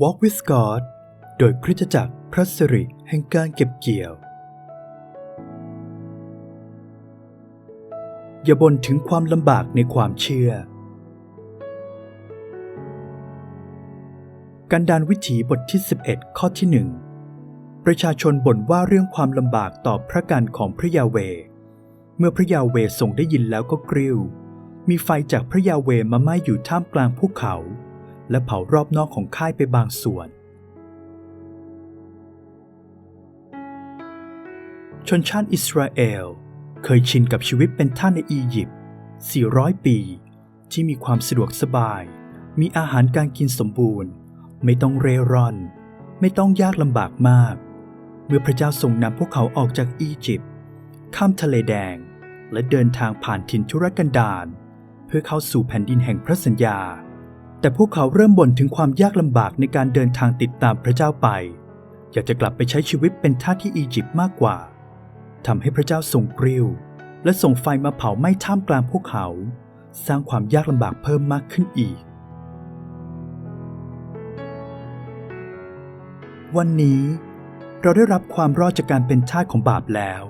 Walk with God โดยคริสตจักรพระสิริแห่งการเก็บเกี่ยว อย่าบ่นถึงความลำบากในความเชื่อ กันดานวิถีบทที่ 11 ข้อที่หนึ่งประชาชนบ่นว่าเรื่องความลำบากต่อพระกันของพระยาเว เมื่อพระยาเวทรงได้ยินแล้วก็กริ้ว มีไฟจากพระยาเวมาไหม้อยู่ท่ามกลางภูเขา และเผารอบนอกของค่ายไปบางส่วน ชนชาติอิสราเอล เคยชินกับชีวิตเป็นท่านในอียิปต์ 400 ปี ที่มีความสะดวกสบาย มีอาหารการกินสมบูรณ์ ไม่ต้องเร่ร่อน ไม่ต้องยากลำบากมาก เมื่อพระเจ้าทรงนำพวกเขาออกจากอียิปต์ข้ามทะเลแดงและเดินทางผ่านถิ่นทุรกันดารเพื่อเข้าสู่แผ่นดินแห่งพระสัญญา แต่พวกเขาเริ่มบ่นถึงความยากลำบากในการเดินทางติดตามพระเจ้าไป อยากจะกลับไปใช้ชีวิตเป็นทาสที่อียิปต์มากกว่าทำให้พระเจ้าทรงกริ้ว และส่งไฟมาเผาไหม้ท่ามกลางพวกเขา สร้างความยากลำบากเพิ่มมากขึ้นอีก วันนี้เราได้รับความรอดจากการเป็นทาสของบาปแล้ว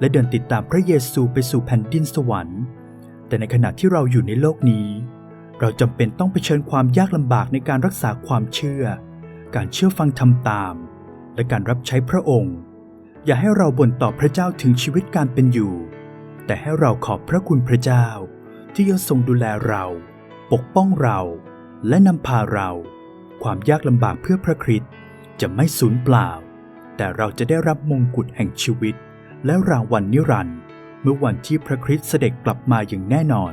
และเดินติดตามพระเยซูไปสู่แผ่นดินสวรรค์ แต่ในขณะที่เราอยู่ในโลกนี้ เราจำเป็นต้องเผชิญความยากลำบากในการรักษาความเชื่อ การเชื่อฟังทำตาม และการรับใช้พระองค์ อย่าให้เราบ่นต่อพระเจ้าถึงชีวิตการเป็นอยู่ แต่ให้เราขอบพระคุณพระเจ้า ที่ยังทรงดูแลเรา ปกป้องเรา และนำพาเรา ความยากลำบากเพื่อพระคริสต์จะไม่สูญเปล่า แต่เราจะได้รับมงกุฎแห่งชีวิต และรางวัลนิรันดร์เมื่อวันที่พระคริสต์เสด็จกลับมาอย่างแน่นอน